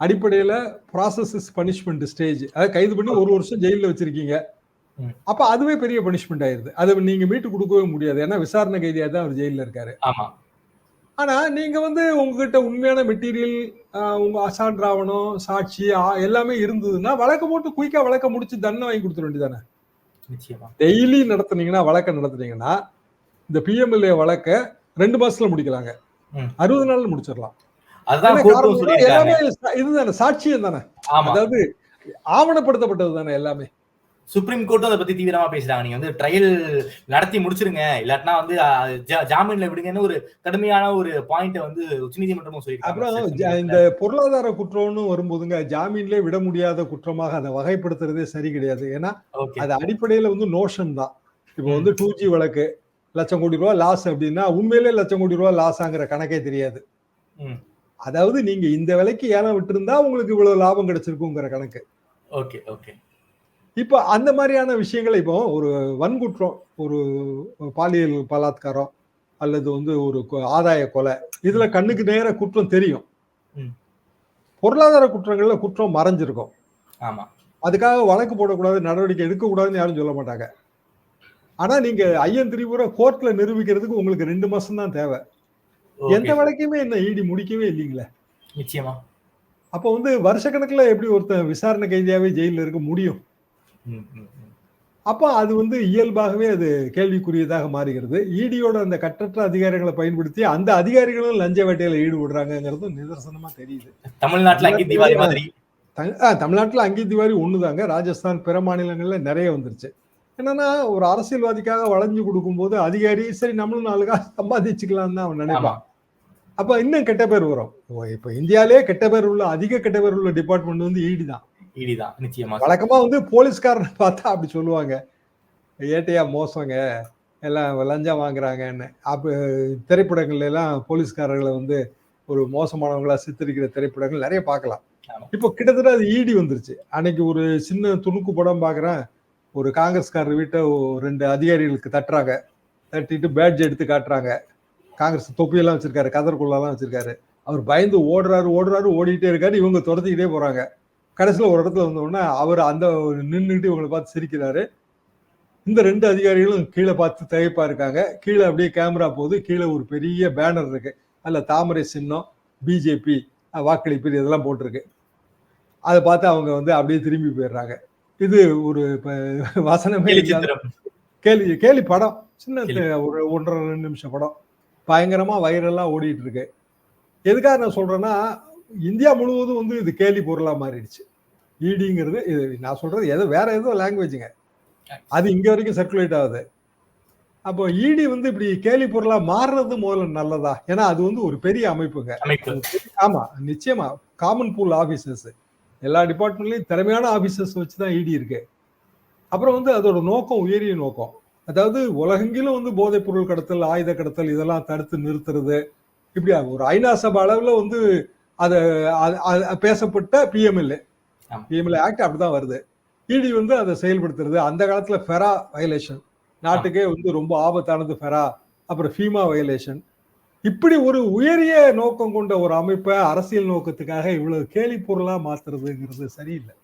அடிப்படையில ப்ராசஸ் இஸ் பனிஷ்மெண்ட் ஸ்டேஜ் அதாவது கைது பண்ணி ஒரு வருஷம் ஜெயிலில் வச்சிருக்கீங்க. அப்ப அதுவே பெரிய பனிஷ்மெண்ட் ஆயிருது. அதை நீங்க மீட்டு கொடுக்கவே முடியாது. ஏன்னா விசாரணை கைதியா தான் அவர் ஜெயிலில் இருக்காரு. ஆமா. ஆனா நீங்க வந்து உங்ககிட்ட உண்மையான மெட்டீரியல் உங்க அசான்றாவணம் சாட்சி ஆ, எல்லாமே இருந்ததுன்னா வழக்கு போட்டு குயிக்கா வழக்க முடிச்சு தண்டனை வாங்கி கொடுத்துட வேண்டியதானே டெய்லி நடத்துனீங்கன்னா வழக்க நடத்துனீங்கன்னா இந்த பிஎம்எல்ஏ வழக்க ரெண்டு மாசத்துல முடிக்கலாங்க. அறுபது நாள்ல முடிச்சிடலாம். இதுதானே சாட்சியம் தானே அதாவது ஆவணப்படுத்தப்பட்டது தானே எல்லாமே. சுப்ரீம் கோர்ட்டும் அதை பத்தி தீவிரமா பேசுறாங்க. நீங்க வந்து ட்ரையல் நடத்தி முடிச்சிருங்க. இல்லாட்டினா வந்து ஜாமீன்ல விடுங்கன்னு ஒரு கடுமையான ஒரு பாயிண்ட வந்து உச்சநீதிமன்றமும் அப்புறம் ஜ- சொல்லியிருக்காங்க இந்த பொருளாதார குற்றம்னு வரும்போதுங்க ஜாமீன்லே விட முடியாத குற்றமாக அதை வகைப்படுத்துறதே சரி கிடையாது. ஏன்னா அது அடிப்படையில வந்து நோஷன் தான். இப்போ. வந்து டூ ஜி வழக்கு லட்சம் கோடி ரூபா லாஸ் அப்படின்னா உண்மையிலே லட்சம் கோடி ரூபா லாஸ் ஆங்கிற கணக்கே தெரியாது. ம். அதாவது நீங்க இந்த விலைக்கு ஏலம் விட்டிருந்தா உங்களுக்கு இவ்வளவு லாபம் கிடைச்சிருக்குங்கிற கணக்கு. ஓகே ஓகே இப்போ அந்த மாதிரியான விஷயங்களை இப்போ ஒரு வன்குற்றம் ஒரு பாலியல் பலாத்காரம் அல்லது வந்து ஒரு ஆதாய கொலை இதுல கண்ணுக்கு நேர குற்றம் தெரியும். பொருளாதார குற்றங்கள்ல குற்றம் மறைஞ்சிருக்கும். ஆமா. அதுக்காக வழக்கு போடக்கூடாது நடவடிக்கை எடுக்கக்கூடாதுன்னு யாரும் சொல்ல மாட்டாங்க. ஆனா நீங்க ஐயன் திரிபுர கோர்ட்ல நிரூபிக்கிறதுக்கு உங்களுக்கு ரெண்டு மாசம் தான் தேவை. எந்த வழக்கையுமே என்ன ஈடி முடிக்கவே இல்லைங்களே? நிச்சயமா. அப்போ வந்து வருஷக்கணக்குல எப்படி ஒருத்தன் விசாரணை கைதியாவே ஜெயில இருக்க முடியும். அப்போ அது வந்து இயல்பாகவே அது கேள்விக்குரியதாக மாறுகிறது. ஈடியோட அந்த கட்டற்ற அதிகாரிகளை பயன்படுத்தி அந்த அதிகாரிகளும் லஞ்ச வேட்டையில ஈடுபடுறாங்கிறதும் நிதர்சனமா தெரியுது. தமிழ்நாட்டுல அங்கே திவாரி மாதிரி. தமிழ்நாட்டுல அங்கி திவாரி ஒண்ணுதாங்க. ராஜஸ்தான் பிற மாநிலங்கள்ல நிறைய வந்துருச்சு. என்னன்னா ஒரு அரசியல்வாதிக்காக வளைஞ்சு கொடுக்கும்போது அதிகாரி சரி நம்மளும் நாலு காசு சம்பாதிச்சுக்கலாம் தான் அவன் நினைப்பான். அப்ப இன்னும் கெட்ட பேர் வரும். ஓ, இப்ப இந்தியாலே கெட்ட பேர் உள்ள அதிக கெட்ட பேர் உள்ள டிபார்ட்மெண்ட் வந்து ஈடி தான். இடிதான் நிச்சயமா. வழக்கமா வந்து போலீஸ்காரனை பார்த்தா அப்படி சொல்லுவாங்க. ஏட்டையா மோசங்க எல்லாம் லஞ்சம் வாங்குறாங்கன்னு. அப்ப திரைப்படங்கள்ல எல்லாம் போலீஸ்காரர்களை வந்து ஒரு மோசமானவங்களா சித்தரிக்கிற திரைப்படங்கள் நிறைய பார்க்கலாம். இப்போ கிட்டத்தட்ட அது ஈடி வந்துருச்சு. அன்னைக்கு ஒரு சின்ன துணுக்கு படம் பார்க்குறேன். ஒரு காங்கிரஸ்காரர் வீட்டை ரெண்டு அதிகாரிகளுக்கு தட்டுறாங்க. தட்டிட்டு பேட்ஜ் எடுத்து காட்டுறாங்க. காங்கிரஸ் தொப்பியெல்லாம் வச்சிருக்காரு கதர்குள்ளெல்லாம் வச்சிருக்காரு. அவர் பயந்து ஓடுறாரு ஓடுறாரு ஓடிட்டே இருக்காரு. இவங்க துரத்திக்கிட்டே போறாங்க. கடைசியில் ஒரு இடத்துல வந்த உடனே அவர் அந்த நின்றுட்டு இவங்களை பார்த்து சிரிக்கிறாரு. இந்த ரெண்டு அதிகாரிகளும் கீழே பார்த்து தயப்பா இருக்காங்க. கீழே அப்படியே கேமரா போகுது. கீழே ஒரு பெரிய பேனர் இருக்கு. அதில் தாமரை சின்னம் பிஜேபி வாக்களிப்பு இதெல்லாம் போட்டிருக்கு. அதை பார்த்து அவங்க வந்து அப்படியே திரும்பி போயிடுறாங்க. இது ஒரு இப்ப வசனமே கேலி கேலி படம். சின்ன. ஒரு ஒன்றரை ரெண்டு நிமிஷம் படம். பயங்கரமா வைரலா ஓடிட்டு இருக்கு. எதுக்காக நான் சொல்றேன்னா இந்தியா முழுவதும் வந்து இது கேலி பொருளா மாறிடுச்சு. ஈடிங்கிறது இது நான் சொல்றது எதோ வேற ஏதோ லாங்குவேஜுங்க அது இங்க வரைக்கும் சர்க்குலேட் ஆகுது. அப்போ ஈடி வந்து இப்படி கேலி பொருளா மாறுறது முதல்ல நல்லதா? ஏன்னா அது வந்து ஒரு பெரிய அமைப்புங்க. அமைப்பு. ஆமா நிச்சயமா. காமன் பூல் ஆபீசர்ஸ் எல்லா டிபார்ட்மெண்ட்லயும் திறமையான ஆபீசர்ஸ் வச்சு தான் இடி இருக்கு. அப்புறம் வந்து அதோட நோக்கம் உயரிய நோக்கம். அதாவது உலகெங்கிலும் வந்து போதைப் பொருள் கடத்தல் ஆயுத கடத்தல் இதெல்லாம் தடுத்து நிறுத்துறது. இப்படி ஒரு ஐநா சபை அளவுல வந்து அதை பேசப்பட்ட பிஎம்எல்ஏ. பிஎம்எல்ஏ ஆக்ட் அப்படிதான் வருது. இடி வந்து அதை செயல்படுத்துறது. அந்த காலத்துல ஃபெரா வயலேஷன் நாட்டுக்கே வந்து ரொம்ப ஆபத்தானது ஃபெரா அப்புறம் ஃபீமா வயலேஷன் இப்படி ஒரு உயரிய நோக்கம் கொண்ட ஒரு அமைப்பை அரசியல் நோக்கத்துக்காக இவ்வளவு கேலி பொருளா மாத்துறதுங்கிறது சரியில்லை.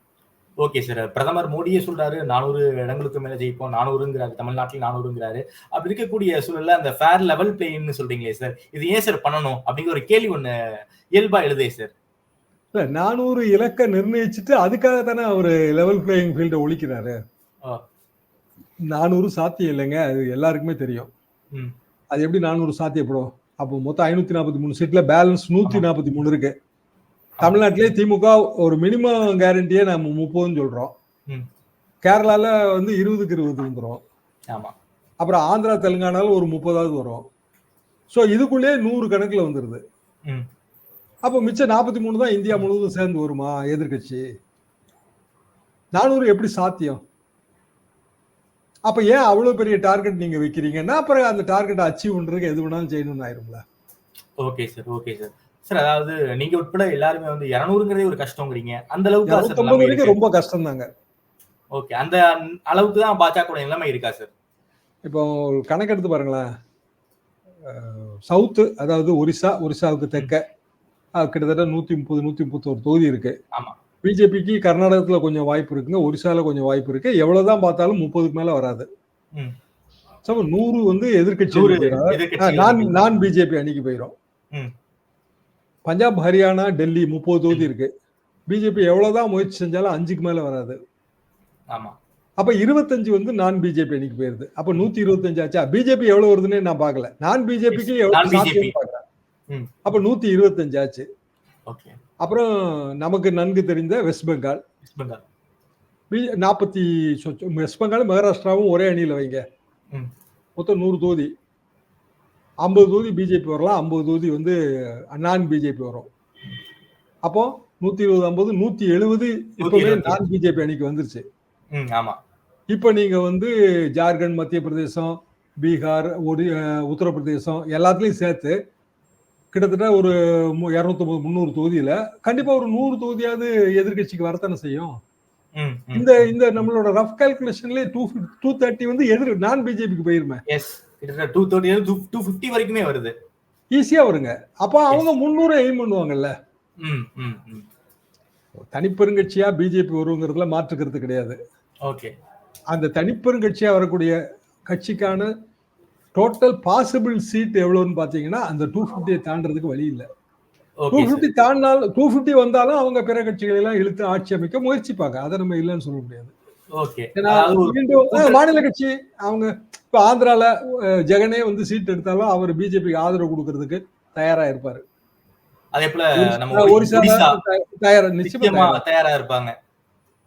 Okay sir. பிரதமர் மோடியே சொல்றாரு நானூறு இடங்களுக்கு மேல ஜெயிப்போம் நானூறுங்கிறாரு தமிழ்நாட்டில் நானூறுங்கிறாரு. அப்படி இருக்கக்கூடிய சூழல்ல அந்த ஃபேர் லெவல் பிளேன்னு சொல்றீங்களே சார் இது ஏன் சார் பண்ணணும் அப்படிங்கிற ஒரு கேள்வி ஒண்ணு இயல்பா எழுதே சார். இல்ல நானூறு இலக்க நிர்ணயிச்சுட்டு அதுக்காக தானே அவரு லெவல் பிளேயிங் ஃபீல்டை ஒழிக்கிறாரு. ஆ. நானூறு சாத்தியம் இல்லைங்க அது எல்லாருக்குமே தெரியும். ம். அது எப்படி நானூறு சாத்தியப்படும்? அப்போ மொத்தம் ஐநூத்தி நாற்பத்தி மூணு சீட்ல பேலன்ஸ் நூத்தி. நாற்பத்தி மூணு இருக்கு. தமிழ்நாட்டிலே திமுக ஒரு மினிமம் கேரண்டியே நம்ம முப்பதுன்னு சொல்றோம். கேரளால வந்து இருபதுக்கு இருபது வந்துரும். ஆமா. அப்புறம் ஆந்திரா தெலுங்கானால ஒரு முப்பதாவது வரும். ஸோ இதுக்குள்ளேயே நூறு கணக்குல வந்துருது. ம். அப்போ மிச்சம் நாற்பத்தி மூணு தான் இந்தியா முழுவதும் சேர்ந்து வருமா எதிர்க்கட்சி? நானூறு எப்படி சாத்தியம்? அப்ப ஏன் அவ்வளவு பெரிய டார்கெட் நீங்க வைக்கிறீங்கன்னா அப்புறம் அந்த டார்கெட் அச்சீவ் பண்றதுக்கு எது வேணாலும் செய்யணும்னு ஆயிரும்ல. Okay sir okay sir sir அதாவது நீங்க உட்பட எல்லாருமே வந்து இருநூறுங்கிறதே ஒரு கஷ்டங்கிறீங்க அந்த அளவுக்கு. ரொம்ப கஷ்டம் தாங்க ஓகே அந்த அளவுக்கு தான் பாஜக நிலைமை இருக்கா சார் இப்போ ஒரு கணக்கெடுத்து பாருங்களேன். சவுத்து அதாவது ஒரிசா ஒரிசாவுக்கு தெற்க கிட்டத்தட்ட நூத்தி முப்பது நூத்தி முப்பத்தோரு தொகுதி இருக்கு. ஆமா. பிஜேபிக்கு கர்நாடகத்துல கொஞ்சம் வாய்ப்பு இருக்குங்க ஒரிசால கொஞ்சம் வாய்ப்பு இருக்கு. எவ்வளவுதான் பார்த்தாலும் முப்பதுக்கு மேல வராது. நூறு வந்து எதிர்கட்சி நான் நான் பிஜேபி அணிக்கு போயிடும். பஞ்சாப் ஹரியானா டெல்லி முப்பது தொகுதி இருக்கு. பிஜேபி எவ்வளவுதான் முயற்சி செஞ்சாலும் அஞ்சுக்கு மேல வராது. ஆமா. அப்ப இருபத்தஞ்சு வந்து நான் பிஜேபி அணிக்கு போயிருது. அப்ப நூத்தி இருபத்தஞ்சு ஆச்சா? பிஜேபி எவ்வளவு வருதுன்னு நான் பார்க்கல. நான் பிஜேபிக்கு எவ்வளவு ம். அப்ப நூத்தி இருபத்தஞ்சு ஆச்சு. அப்புறம் நமக்கு நன்கு தெரிந்த வெஸ்ட் பெங்கால். நாற்பத்தி வெஸ்ட் பெங்கால் மகாராஷ்டிராவும் ஒரே அணியில வைங்க. மொத்தம் நூறு தொகுதி. ஐம்பது தொகுதி பிஜேபி வரலாம். ஐம்பது தொகுதி வந்து நான் பிஜேபி வரும். அப்போ நூத்தி இருபது ஐம்பது நூத்தி எழுபது இப்பவே 170. நான் பிஜேபி அணிக்கு வந்துருச்சு. ஆமா. இப்போ நீங்க வந்து ஜார்க்கண்ட் மத்திய பிரதேசம் பீகார் அஹ், உத்தரப்பிரதேசம் எல்லாத்துலயும் சேர்த்து கிட்டத்தட்ட ஒரு இரநூத்தொம்பது முந்நூறு தொகுதியில கண்டிப்பா ஒரு நூறு தொகுதியாவது எதிர்க்கட்சிக்கு வரத்தானே செய்யும். இந்த இந்த நம்மளோட ரஃப் கால்குலேஷன்லயே டூ டூ தேர்ட்டி வந்து எதிர் நான் பிஜேபிக்கு போயிருமே. எஸ் கிட்டத்தட்ட டூ தேர்ட்டி டூ ஃபிஃப்டி வரைக்குமே வருது. ஈஸியா வருங்க. அப்போ அவங்க முந்நூறு எய்ம் பண்ணுவாங்கல்ல? தனிப்பெருங்கட்சியா பிஜேபி வருங்கிறதுல மாற்றுக்கிறது கிடையாது. ஓகே அந்த தனிப்பெருங்கட்சியா வரக்கூடிய கட்சிக்கான டோட்டல் பாசிபிள் சீட் எவ்வளவுன்னு பாத்தீங்கன்னா அந்த டூ ஃபிஃப்டியை தாண்டறதுக்கு வழி இல்லை. டூ ஃபிஃப்டி தாண்டினாலும் டூ ஃபிஃப்டி வந்தாலும் அவங்க பிற கட்சிகளை எல்லாம் இழுத்து ஆட்சி அமைக்க முயற்சிப்பாங்க. அதை நம்ம இல்லைன்னு சொல்ல முடியாது. ஓகே ஏன்னா மீண்டும் மாநில கட்சி அவங்க இப்ப ஆந்திரால ஜெகனே வந்து சீட் எடுத்தாலும் அவர் பிஜேபிக்கு ஆதரவு கொடுக்கறதுக்கு தயாரா இருப்பாரு. அதே போல நம்ம ஒரிசா தயாரா நிச்சயமா தயாரா. இருப்பாங்க.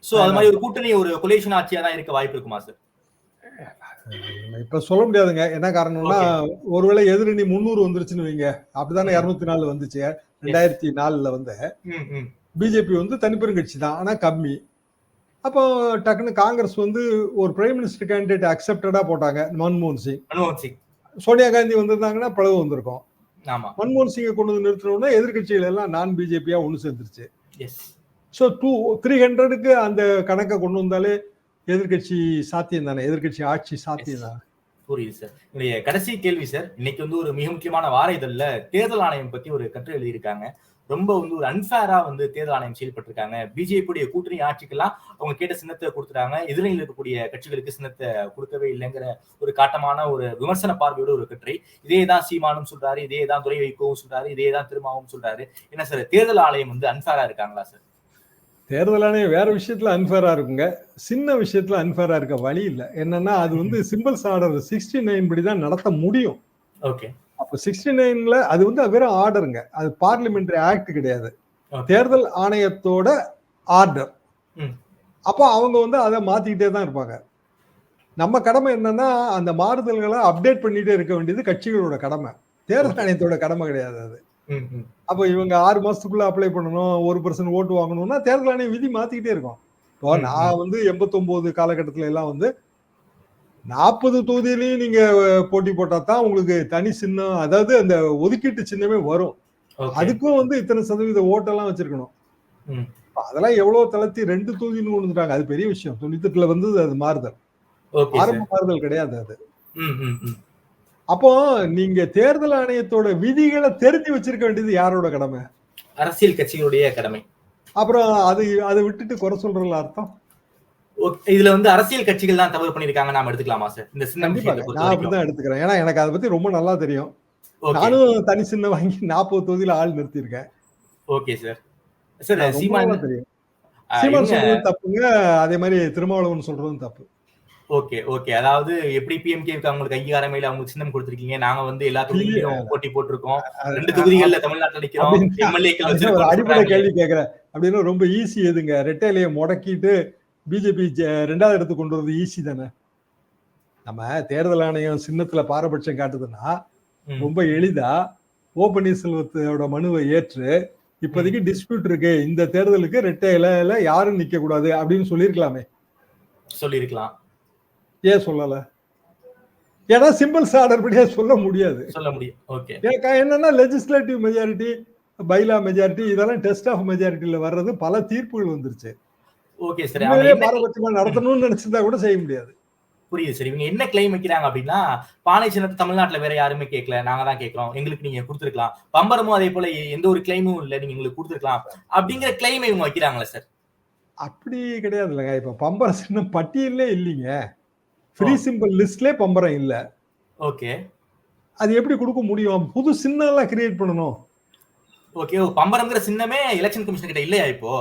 சோ அது மாதிரி ஒரு கூட்டணி ஒரு கொலேஷன் ஆட்சியா தான் இருக்க வாய்ப்பு இருக்குமா சார் இப்ப சொல்ல முடியாதுங்க. என்ன காரணம்னா ஒருவேளை எதிரணி முந்நூறு வந்துருச்சுன்னு வைங்க. அப்படிதானே இருநூத்தி நாலு வந்துச்சு. ரெண்டாயிரத்தி நாலுல வந்து பிஜேபி வந்து தனிப்பெருங்கட்சி தான். ஆனா கம்மி. அப்போ டக்குன்னு காங்கிரஸ் வந்து ஒரு பிரைம் மினிஸ்டர் கேண்டிடேட் அக்செப்டடா போட்டாங்க மன்மோகன் சிங். மன்மோகன் சிங். சோனியா காந்தி வந்திருந்தாங்கன்னா பிளவு வந்திருக்கும். ஆமா. மன்மோகன் சிங்கை கொண்டு வந்து நிறுத்தினோம்னா எதிர்கட்சிகள் எல்லாம் நான் பிஜேபியா ஒன்று சேர்ந்துருச்சு. ஸோ டூ த்ரீ ஹண்ட்ரடுக்கு அந்த கணக்கை கொண்டு வந்தாலே எதிர்கட்சி சாத்தியம் தானே? எதிர்கட்சி ஆட்சி சாத்தியம் தானே? புரியுது சார். என்னுடைய கடைசி கேள்வி சார். இன்னைக்கு வந்து ஒரு மிக முக்கியமான வார இதழ்ல தேர்தல் ஆணையம் பத்தி ஒரு கட்டுரை எழுதியிருக்காங்க. ரொம்ப வந்து ஒரு அன்ஃபேரா வந்து தேர்தல் ஆணையம் செயல்பட்டிருக்காங்க. பிஜேபியுடைய கூட்டணி ஆட்சிக்கெல்லாம் அவங்க கேட்ட சின்னத்தை கொடுத்துட்டாங்க. எதிரில் இருக்கக்கூடிய கட்சிகளுக்கு சின்னத்தை கொடுக்கவே இல்லைங்கிற ஒரு காட்டமான ஒரு விமர்சன பார்வையோட ஒரு கட்டுரை. இதே தான் சீமானும் சொல்றாரு இதே தான் துறை வைக்கவும் சொல்றாரு இதே தான் திருமாவும் சொல்றாரு. என்ன சார் தேர்தல் ஆணையம் வந்து அன்ஃபேரா இருக்காங்களா சார்? தேர்தல் ஆணையம் வேற விஷயத்துல அன்ஃபேரா இருக்குங்க. சின்ன விஷயத்துல அன்ஃபேரா இருக்க வழி இல்லை. என்னன்னா அது வந்து சிம்பிள்ஸ் ஆர்டர் சிக்ஸ்டி நைன் படி தான் நடத்த முடியும். ஓகே. சிக்ஸ்டி நைன்ல அது வந்து வெறும் ஆர்டருங்க அது பார்லிமெண்டரி ஆக்ட் கிடையாது. தேர்தல் ஆணையத்தோட ஆர்டர். அப்போ அவங்க வந்து அதை மாத்திக்கிட்டே தான் இருப்பாங்க. நம்ம கடமை என்னன்னா அந்த மாறுதல்களை அப்டேட் பண்ணிட்டே இருக்க வேண்டியது கட்சிகளோட கடமை. தேர்தல் ஆணையத்தோட கடமை கிடையாது அது. அப்போ இவங்க ஆறு மாசத்துக்குள்ள அப்ளை பண்ணணும் ஒரு பர்சன்ட் ஓட்டு வாங்கணும்னா தேர்தல் ஆணையம் விதி மாத்திக்கிட்டே இருக்கும். இப்போ நான் வந்து எண்பத்தொன்பது காலகட்டத்துல எல்லாம் வந்து நாற்பது தொகுதியிலையும் நீங்க போட்டி போட்டா தான் உங்களுக்கு தனி சின்னம் அதாவது அந்த ஒதுக்கீட்டு சின்னமே வரும். அதுக்கும் வந்து இத்தனை சதவீத ஓட்டெல்லாம் வச்சிருக்கணும். அதெல்லாம் எவ்வளவு தளர்த்தி ரெண்டு தொகுதின்னு கொண்டு வந்துட்டாங்க அது பெரிய விஷயம். தொண்ணூத்தெட்டுல வந்து அது மாறுதல். ஆரம்ப மாறுதல் கிடையாது அது. அப்போ நீங்க தேர்தல் ஆணையத்தோட விதிகளை தெரிஞ்சு வச்சிருக்க வேண்டியது யாரோட கடமை? அரசியல் கட்சிகளுடைய கடமை. அப்புறம் அது அதை விட்டுட்டு குறை சொல்றதுல அர்த்தம்? இதுல வந்து அரசியல் கட்சிகள் தான் தவறு பண்ணிருக்காங்க நாம எடுத்துக்கலாமா சார்? இந்த சின்ன நான் வரைக்கும். அப்படிதான் எடுத்துக்கிறேன். ஏன்னா எனக்கு அதை பத்தி ரொம்ப நல்லா தெரியும். நானும் தனி சின்ன வாங்கி நாற்பது தொகுதியில ஆள் நிறுத்தியிருக்கேன். Okay sir. சார் சீமான் தெரியும். சீமான் சொல்றதும் தப்புங்க. அதே மாதிரி திருமாவளவன் சொல்றதும் தப்பு. Okay okay. அதாவது எப்படி பிஎம்கேக்கு அவங்களுக்கு அங்கீகாரம் இல்ல அவங்களுக்கு சின்னம் கொடுத்திருக்கீங்க. நாங்க வந்து எல்லா தொகுதியிலும் போட்டி போட்டிருக்கோம். ரெண்டு தொகுதிகள்ல தமிழ்நாட்டுல நிக்கிறோம். எம்எல்ஏக்கள் அடிப்படை கேள்வி கேட்கிறேன் அப்படின்னா ரொம்ப ஈஸி எதுங்க? ரெட்டையிலையை முடக்கிட்டு பிஜேபி ரெண்டாவது இடத்துக்கு கொண்டு வரது ஈஸி தானே? நம்ம தேர்தல் ஆணையம் சின்னத்துல பாரபட்சம் காட்டுதுன்னா. ரொம்ப எளிதா ஓ பன்னீர்செல்வத்தோட மனுவை ஏற்று இப்போதைக்கு டிஸ்பியூட் இருக்கு இந்த தேர்தலுக்கு ரெட்டை இலையில யாரும் நிக்க கூடாது அப்படின்னு சொல்லியிருக்கலாமே. சொல்லியிருக்கலாம். ஏன் சொல்லல? ஏன்னா சிம்பிள்ஸ் ஆர்டர் படியா சொல்ல முடியாது. சொல்ல முடியும். என்னன்னா லெஜிஸ்லேட்டிவ் மெஜாரிட்டி பைலா மெஜாரிட்டி இதெல்லாம் டெஸ்ட் ஆஃப் மெஜாரிட்டியில வர்றது பல தீர்ப்புகள் வந்துருச்சு. ஓகே சார் பாரபட்சமா நடத்தணும்னு நினைச்சிருந்தா கூட செய்ய முடியாது. புரியுது சார் இவங்க என்ன கிளைம் வைக்கிறாங்க அப்படின்னா பானை சின்னத்தை தமிழ்நாட்டுல வேற யாருமே கேட்கல நாங்க தான் கேட்கிறோம் எங்களுக்கு நீங்க கொடுத்துருக்கலாம். பம்பரமும் அதே போல எந்த ஒரு கிளைமும் இல்ல. நீங்க எங்களுக்கு கொடுத்துருக்கலாம். அப்படிங்கிற கிளைம் இவங்க வைக்கிறாங்களா சார் அப்படி கிடையாது இல்லைங்க. இப்ப பம்பரம் சின்னம் பட்டியலே இல்லைங்க. ஃப்ரீ சிம்பிள் லிஸ்ட்லயே பம்பரம் இல்ல. ஓகே அது எப்படி கொடுக்க முடியும்? புது சின்னம் எல்லாம் கிரியேட் பண்ணணும். ஓகே பம்பரம்ங்கிற சின்னமே எலெக்ஷன் கமிஷன் கிட்ட இல்லையா இப்போ?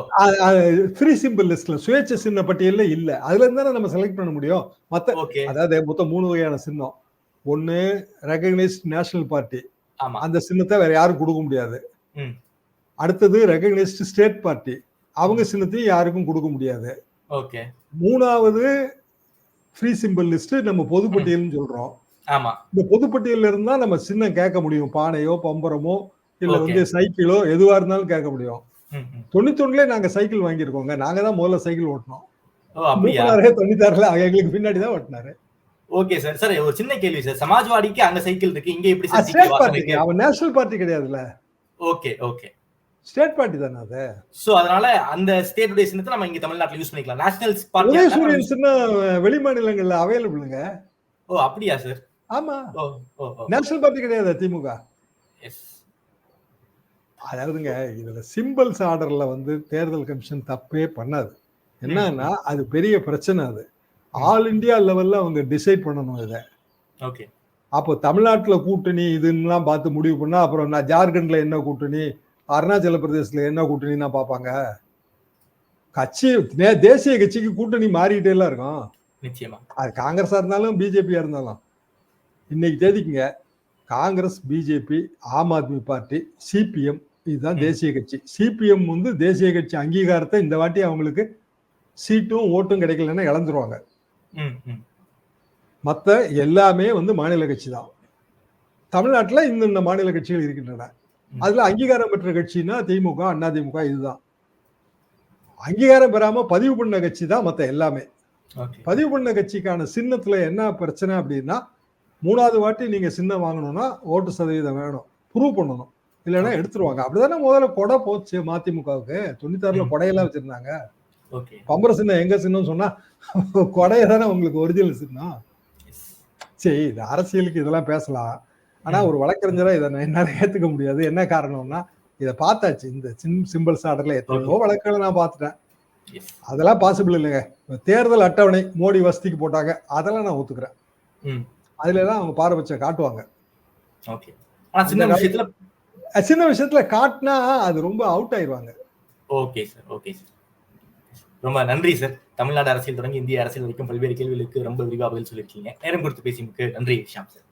ஃப்ரீ சிம்பிள் லிஸ்ட்ல சுயேட்சை சின்ன பட்டியல்ல இல்ல. அதுல இருந்து நம்ம செலக்ட் பண்ண முடியும். மத்த ஓகே. அதாவது மொத்தம் மூணு வகையான சின்னம். ஒன்னு ரெகக்னைஸ்ட் நேஷனல் பார்ட்டி ஆமா. அந்த சின்னத்தை வேற யாரும் கொடுக்க முடியாது. அடுத்தது ரெகக்னைஸ்ட் ஸ்டேட் பார்ட்டி அவங்க சின்னத்தையும் யாருக்கும் கொடுக்க முடியாது. ஓகே. மூணாவது ஃப்ரீ சிம்பிள் லிஸ்ட் நம்ம பொதுப்பட்டியல்னு சொல்றோம். ஆமா. இந்த பொதுப்பட்டியல்ல இருந்தா நம்ம சின்னம் கேட்க முடியும். பானையோ பம்பரமோ இல்ல. வந்து சைக்கிளோ எதுவா இருந்தாலும் கேட்க முடியும். தொண்ணூத்தொன்னுல நாங்க சைக்கிள் வாங்கியிருக்கோங்க. நாங்க தான் முதல்ல சைக்கிள் ஓட்டினோம். ஓ அப்படியா? மூப்பனாரே தொண்ணூத்தாறுல எங்களுக்கு பின்னாடி தான் ஓட்டினாரு. ஓகே சார் சார் ஒரு சின்ன கேள்வி சார் சமாஜ்வாடிக்கு அங்க சைக்கிள் இருக்கு இங்க எப்படி ஸ்டேட் பார்ட்டி? அவன் நேஷனல் பார்ட்டி கிடையாதுல்ல? ஓகே ஓகே ஸ்டேட் பார்ட்டி தானே அது? சோ அதனால அந்த ஸ்டேட்டுடைய சின்னத்தை நம்ம இங்க தமிழ்நாட்டுல யூஸ் பண்ணிக்கலாம். நேஷனல் உதயசூரியன் பார்ட்டி சின்னம் வெளி மாநிலங்கள்ல அவைலபிளுங்க ஓ அப்படியா சார் ஆமா. நேஷனல் பார்ட்டி கிடையாது திமுக. எஸ் அதாவதுங்க இதுல சிம்பிள்ஸ் ஆர்டர்ல வந்து தேர்தல் கமிஷன் தப்பே பண்ணாது. என்னன்னா அது பெரிய பிரச்சனை அது. ஆல் இந்தியா லெவல்ல அவங்க டிசைட் பண்ணணும் இதை. ஓகே. அப்போ தமிழ்நாட்டுல கூட்டணி இதுன்னெலாம் பார்த்து முடிவு பண்ணா அப்புறம் நான் ஜார்க்கண்ட்ல என்ன கூட்டணி அருணாச்சல பிரதேசத்துல என்ன கூட்டணின்னா பார்ப்பாங்க? கட்சி தேசிய கட்சிக்கு கூட்டணி மாறிக்கிட்டே எல்லாம் இருக்கும். நிச்சயமா. அது காங்கிரஸா இருந்தாலும் பிஜேபியா இருந்தாலும். இன்னைக்கு தேதிக்குங்க Congress BJP Aam Aadmi party CPM இதுதான். தேசிய கட்சி. சிபிஎம் வந்து தேசிய கட்சி அங்கீகாரத்தை இந்த வாட்டி அவங்களுக்கு சீட்டும் ஓட்டும் கிடைக்கலன்னா இழந்துருவாங்க. மற்ற எல்லாமே வந்து மாநில கட்சி தான் தமிழ்நாட்டில் இந்த இந்த மாநில கட்சிகள் இருக்கின்றன. அதுல அங்கீகாரம் பெற்ற கட்சின்னா திமுக அண்ணா திமுக இதுதான். அங்கீகாரம் பெறாம பதிவு பண்ண கட்சி தான் மற்ற எல்லாமே பதிவு பண்ண கட்சிக்கான சின்னத்துல என்ன பிரச்சனை அப்படின்னா மூணாவது வாட்டி நீங்க சின்னம் வாங்கணும்னா ஓட்டு சதவீதம் வேணும். ப்ரூவ் பண்ணணும். இல்லைன்னா எடுத்துருவாங்க. அப்படிதானே முதல்ல கொடை போச்சு மதிமுகவுக்கு. தொண்ணூத்தாறுல. கொடையெல்லாம் வச்சிருந்தாங்க. பம்பர சின்னம் எங்க சின்னம் சொன்னா கொடைய தானே உங்களுக்கு ஒரிஜினல் சின்னம்? சரி இது அரசியலுக்கு இதெல்லாம் பேசலாம். ஆனா. ஒரு வழக்கறிஞரா இதை என்னால ஏத்துக்க முடியாது. என்ன காரணம்னா இதை பார்த்தாச்சு. இந்த சிம் சிம்பிள்ஸ் ஆர்டர்ல எத்தனையோ வழக்குகளை நான் பார்த்துட்டேன். அதெல்லாம் பாசிபிள் இல்லைங்க. தேர்தல் அட்டவணை மோடி வசதிக்கு போட்டாங்க. அதெல்லாம் நான் ஒத்துக்கிறேன். அதுல எல்லாம் அவங்க பாரபட்சம் காட்டுவாங்க. சின்ன விஷயத்துல காட்டினா அது ரொம்ப அவுட் ஆயிருவாங்க. ஓகே சார் ஓகே சார் ரொம்ப நன்றி சார் தமிழ்நாடு அரசியல் தொடங்கி இந்திய அரசியல் வரைக்கும் பல்வேறு கேள்விகளுக்கு ரொம்ப விரிவாக பதில் சொல்லியிருக்கீங்க. நேரம் கொடுத்து பேசியதுக்கு நன்றி ஷாம் சார்